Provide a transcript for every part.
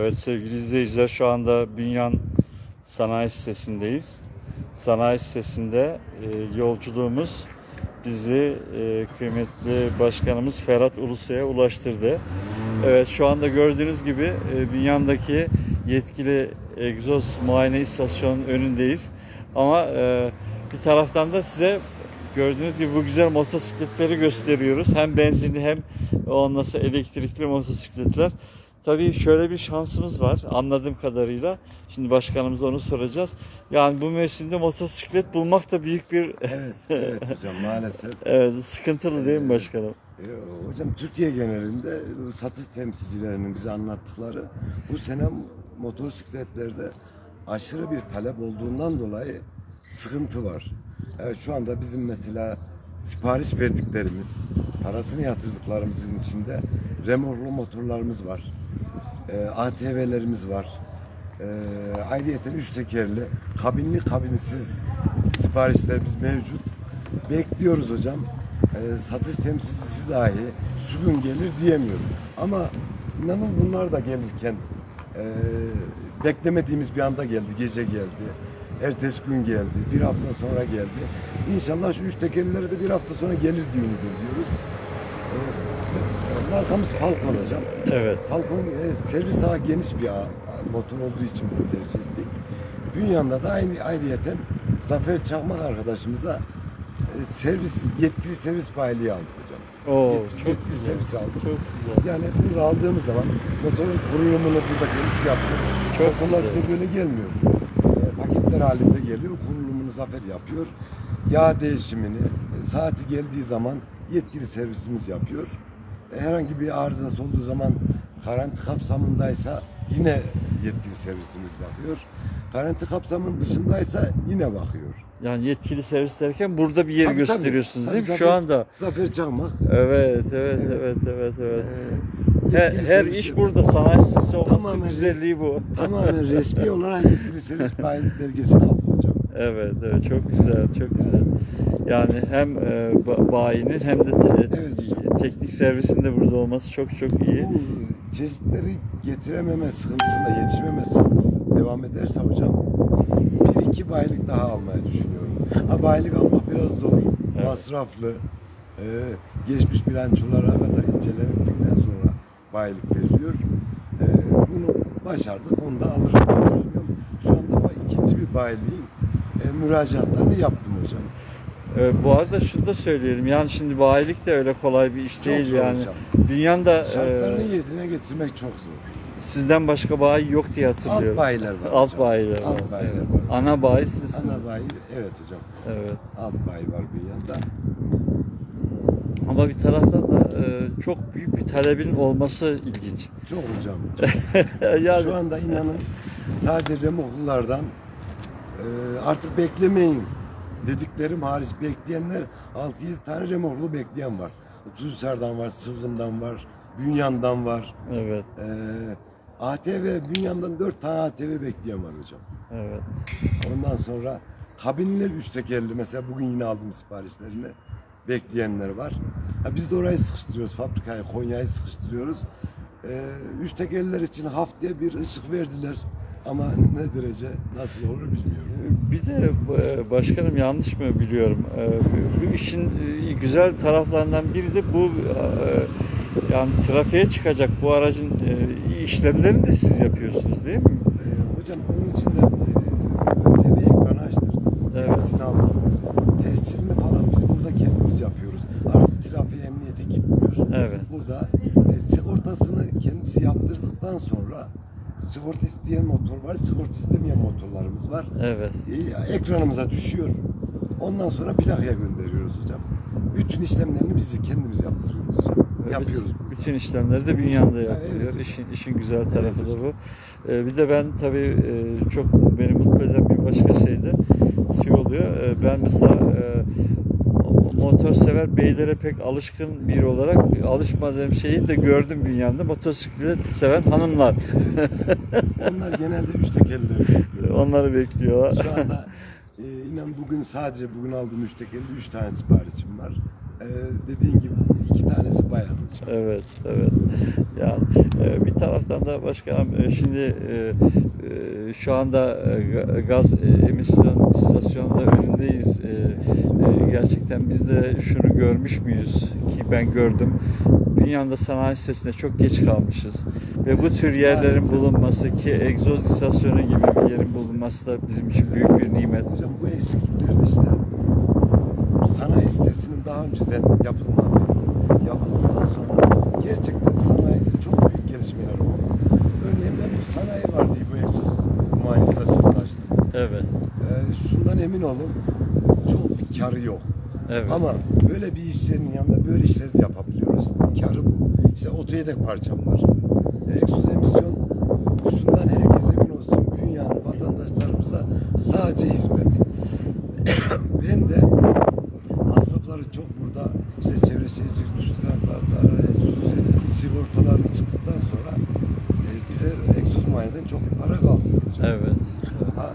Evet sevgili izleyiciler şu anda Bünyan Sanayi Sitesi'ndeyiz. Sanayi Sitesi'nde e, yolculuğumuz bizi e, kıymetli başkanımız Ferhat Ulusoy'a ulaştırdı. Evet şu anda gördüğünüz gibi e, Bünyan'daki yetkili egzoz muayene istasyonunun önündeyiz. Ama e, bir taraftan da size gördüğünüz gibi bu güzel motosikletleri gösteriyoruz. Hem benzinli hem ondan sonra elektrikli motosikletler. Tabii şöyle bir şansımız var anladığım kadarıyla. Şimdi başkanımıza onu soracağız. Yani bu mevsimde motosiklet bulmak da büyük bir Evet, evet hocam maalesef. evet, sıkıntılı değil mi başkanım? Ee, Hocam Türkiye genelinde satış temsilcilerinin bize anlattıkları bu sene motosikletlerde aşırı bir talep olduğundan dolayı sıkıntı var. Evet şu anda bizim mesela sipariş verdiklerimiz, parasını yatırdıklarımızın içinde remorklu motorlarımız var. Ee, ATV'lerimiz var. Ee, ayrıyeten üç tekerli, kabinli kabinsiz siparişlerimiz mevcut. Bekliyoruz hocam. Ee, satış temsilcisi dahi şu gün gelir diyemiyorum. Ama inanın bunlar da gelirken e, beklemediğimiz bir anda geldi, gece geldi. Ertesi gün geldi, bir hafta sonra geldi. İnşallah şu üç tekerlilere de bir hafta sonra gelir diye ümit ediyoruz. E, markamız Falcon hocam. Evet. Falcon e, servis ağı geniş bir ağ, motor olduğu için bunu tercih ettik. Bünyan'da da aynı ayrıyeten Zafer Çakmak arkadaşımıza e, servis yetkili servis bayiliği aldık hocam. Oo, Yet- çok yetkili güzel. servis aldık. Çok güzel. Yani burada aldığımız zaman motorun kurulumunu burada kendisi yapıyor. Çok bize böyle gelmiyor. E, paketler halinde geliyor. Kurulumunu Zafer yapıyor. Yağ değişimini e, saati geldiği zaman yetkili servisimiz yapıyor. E, herhangi bir arızası olduğu zaman garanti kapsamındaysa yine yetkili servisimiz bakıyor. Garanti kapsamının dışındaysa yine bakıyor. Yani yetkili servis derken burada bir yeri Tabii, gösteriyorsunuz Tabii, değil mi? Zafer- Şu anda. Zafer Çakmak. Evet, evet, evet, evet, evet. e, Her, her iş burada sanayi sitesi Tamamen- güzelliği bu. Tamamen resmi olarak yetkili servis bayilik belgesini aldık hocam. Evet, evet çok güzel, çok güzel. Yani hem e, ba- bayinin hem de te- Evet teknik servisin de burada olması çok çok iyi. Bu çeşitleri getirememe sıkıntısında, yetişmeme sıkıntısı devam ederse hocam bir iki bayilik daha almayı düşünüyorum. Ha bayilik almak biraz zor, Evet. masraflı. Ee, geçmiş bilançolara kadar incelenildikten sonra bayilik veriliyor. Ee, bunu başardık, onu da alırız diye düşünüyorum. Şu anda ikinci bir bayiliğin e, müracaatlarını yaptım hocam. E, bu arada şunu da söyleyelim. Yani şimdi bayilik de öyle kolay bir iş Çok değil zor yani. hocam. Dünyada Şartlarını e, yerine getirmek çok zor. sizden başka bayi yok diye hatırlıyorum. Alt bayiler var Alt hocam. bayiler var. Alt bayiler var. Ana bayi sizsiniz. Ana bayi, evet hocam. Evet. Alt bayi var bir yanda. Ama bir taraftan da e, çok büyük bir talebin olması ilginç. Çok hocam. Çok. yani Şu anda inanın sadece remoklulardan e, artık beklemeyin dediklerim hariç bekleyenler 6-7 tane remoklu bekleyen var. Tuzser'dan var, Sıvgın'dan var, Bünyan'dan var. evet, E, ATV, Bünyan'dan 4 tane ATV bekleyen var hocam. evet. Ondan sonra kabinli üç tekerli mesela bugün yine aldım siparişlerini bekleyenler var. Ha, biz de orayı sıkıştırıyoruz fabrikayı Konya'yı sıkıştırıyoruz. Ee, üç tekerliler için haftaya bir ışık verdiler ama ne derece nasıl olur bilmiyorum. Bir de e, başkanım yanlış mı biliyorum? E, Bu işin e, güzel taraflarından biri de bu yani trafiğe çıkacak bu aracın işlemlerini de siz yapıyorsunuz değil mi? Hocam onun için de ÖTV ekranı açtırdık. Evet. Aldık. Tescilini falan biz burada kendimiz yapıyoruz. Artık trafiğe emniyete gitmiyor. Evet. Burada sigortasını kendisi yaptırdıktan sonra sigorta isteyen motor var, sigorta istemeyen motorlarımız var. Evet. E, ekranımıza düşüyor. Ondan sonra plakaya gönderiyoruz hocam. Bütün işlemlerini biz kendimiz yaptırıyoruz hocam. Ve Yapıyoruz. Bütün, işlemleri de bünyanda yapılıyor. evet. İşin, işin güzel tarafı da bu. Ee, bir de ben tabii e, çok beni mutlu eden bir başka şey de şey oluyor. E, ben mesela e, motor sever beylere pek alışkın biri olarak alışmadığım şeyi de gördüm bünyamda. Motosiklet seven hanımlar. Onlar genelde üç tekerleri bekliyor. Onları bekliyorlar. Şu anda e, inan bugün sadece bugün aldığım üç tekerli üç tane siparişim var. Ee, dediğin gibi iki tanesi bayan hocam. Evet, evet. Yani e, bir taraftan da başkanım e, şimdi e, e, şu anda e, ga- gaz e, emisyon istasyonunda önündeyiz. E, e, gerçekten biz de şunu görmüş müyüz ki ben gördüm. Dünyada sanayi sitesinde çok geç kalmışız. Ve bu tür yerlerin Maalesef. bulunması ki egzoz istasyonu gibi bir yerin bulunması da bizim için büyük bir nimet. Hocam bu eksiklikler işte sanayi sitesinin daha önceden yapılmadığı, yapıldıktan sonra gerçekten sanayide çok büyük gelişmeler oldu. Örneğin ben bu sanayi var diye bu egzoz muayene istasyonunu açtım. Evet, Ee, şundan emin olun çok bir karı yok. evet. Ama böyle bir iş yerinin yanında böyle işleri de yapabiliyoruz. Karı bu. İşte otoyedek parçam var. Egzoz emisyon şundan herkes emin olsun. Dünyanın vatandaşlarımıza sadece hizmet. ben de çok burada işte çevre şehircilik düşünceler, sigortalar çıktıktan sonra e, bize egzoz muayeneden çok para kalmıyor hocam. Evet. Ha,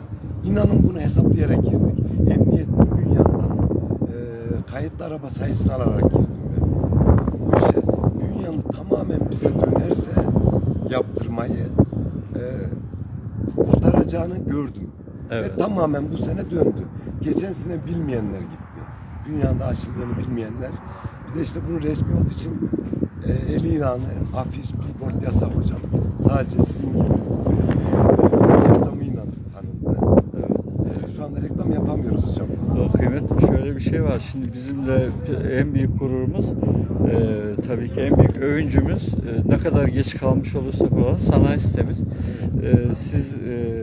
inanın bunu hesaplayarak girdik. Emniyetten, dünyanın e, kayıtlı araba sayısını alarak girdim ben. Bu işe dünyanın tamamen bize dönerse yaptırmayı e, kurtaracağını gördüm. Evet. Ve tamamen bu sene döndü. Geçen sene bilmeyenler gitti. Dünyada açıldığını bilmeyenler. Bir de işte bunu resmi olduğu için e, el ilanı, afiş, billboard yasak hocam. Sadece sizin gibi reklamıyla. E, şu anda reklam yapamıyoruz hocam. O kıymetli şöyle bir şey var. Şimdi bizim de en büyük gururumuz e, tabii ki en büyük övüncümüz e, ne kadar geç kalmış olursak olalım sanayi sitemiz. E, siz e,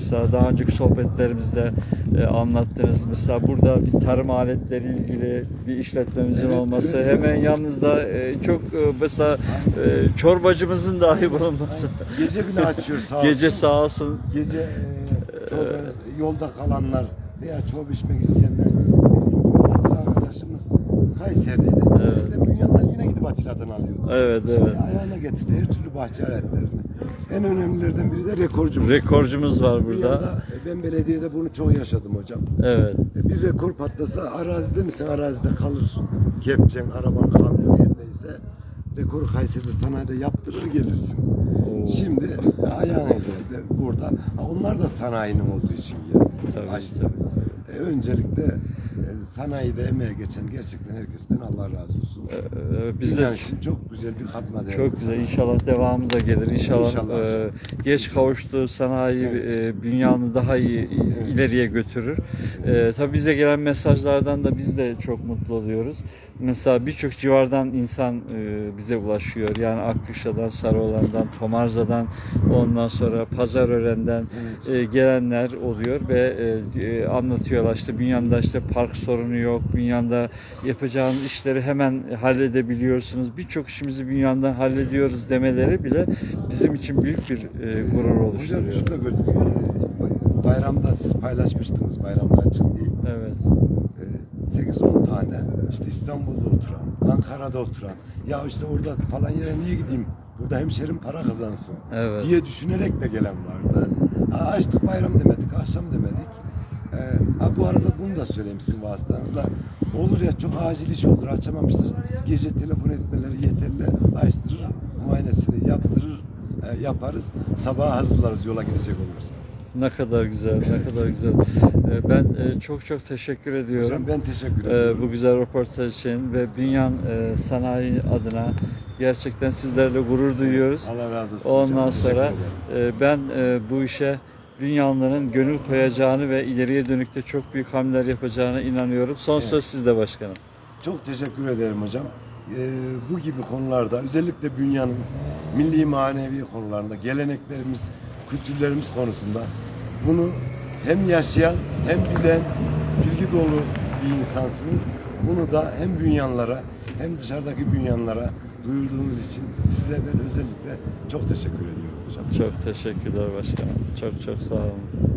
mesela daha önceki sohbetlerimizde e, anlattınız. Mesela burada bir tarım aletleri ilgili bir işletmemizin Evet, olması. evet, Hemen yanınızda e, çok e, mesela e, çorbacımızın dahi bulunması. Gece bile açıyor sağ Gece olsun. sağ olsun. Gece e, çorba- yolda kalanlar veya çorba içmek isteyenler Kayseri'deydi. Evet. İşte dünyadan yine gidip Atilla'dan alıyordu. Evet, Şimdi evet. Ayağına getirdi her türlü bahçe aletlerini. En önemlilerden biri de rekorcumuz. Rekorcumuz var burada. Dünyada, e, ben belediyede bunu çok yaşadım hocam. Evet. E, Bir rekor patlasa arazide misin arazide kalır. Kepçen, araban, kamyon her neyse. Rekoru Kayseri'de sanayide yaptırır gelirsin. Oo. Şimdi ayağına geldi burada. Ha, onlar da sanayinin olduğu için geldi. Tabii, Açtı. tabii. E, öncelikle e, sanayide emeğe geçen gerçekten herkesten Allah razı olsun. Ee, Biz de için çok güzel bir katma değer. Çok güzel. İnşallah devamı da gelir. İnşallah, İnşallah. e, geç kavuştuğu sanayi Evet. e, dünyanı daha iyi Evet. ileriye götürür. E, tabii bize gelen mesajlardan da biz de çok mutlu oluyoruz. Mesela birçok civardan insan e, bize ulaşıyor. Yani Akkuşa'dan, Sarıoğlan'dan, Tomarza'dan, ondan sonra Pazarören'den Evet. e, gelenler oluyor ve e, e, anlatıyorlar işte Bünyan'da işte park sorunu yok, Bünyan'da yapacağınız işleri hemen halledebiliyorsunuz. Birçok işimizi Bünyan'dan hallediyoruz demeleri bile bizim için büyük bir e, gurur Hocam oluşturuyor. şunu da gördük. E, Bayramda siz paylaşmıştınız bayramda açık değil. Evet. E, 8-10 tane işte İstanbul'da oturan, Ankara'da oturan ya işte orada falan yere niye gideyim burada hemşerim para kazansın Evet. diye düşünerek de gelen vardı. Ha, açtık bayram demedik, akşam demedik. E, ha, bu arada bunu da söyleyeyim sizin vasıtanızla. Olur ya çok acil iş olur açamamıştır. Gece telefon etmeleri yeterli. Açtırır, muayenesini yaptırır, e, yaparız. Sabah hazırlarız yola gidecek olursa. Ne kadar güzel, ne kadar güzel. E, ben e, çok çok teşekkür ediyorum. Hocam ben teşekkür Ee, ederim. bu güzel röportaj için ve Bünyan e, Sanayi adına gerçekten sizlerle gurur duyuyoruz. Allah razı olsun. Ondan teşekkür sonra ederim. e, ben e, bu işe Bünyanlıların gönül koyacağını ve ileriye dönük de çok büyük hamleler yapacağına inanıyorum. Son Evet. söz sizde başkanım. Çok teşekkür ederim hocam. Ee, bu gibi konularda özellikle dünyanın milli manevi konularında geleneklerimiz, kültürlerimiz konusunda bunu hem yaşayan hem bilen bilgi dolu bir insansınız. Bunu da hem bünyanlara hem dışarıdaki bünyanlara duyurduğunuz için size ben özellikle çok teşekkür ediyorum hocam. Çok teşekkürler başkanım. Çok çok sağ olun.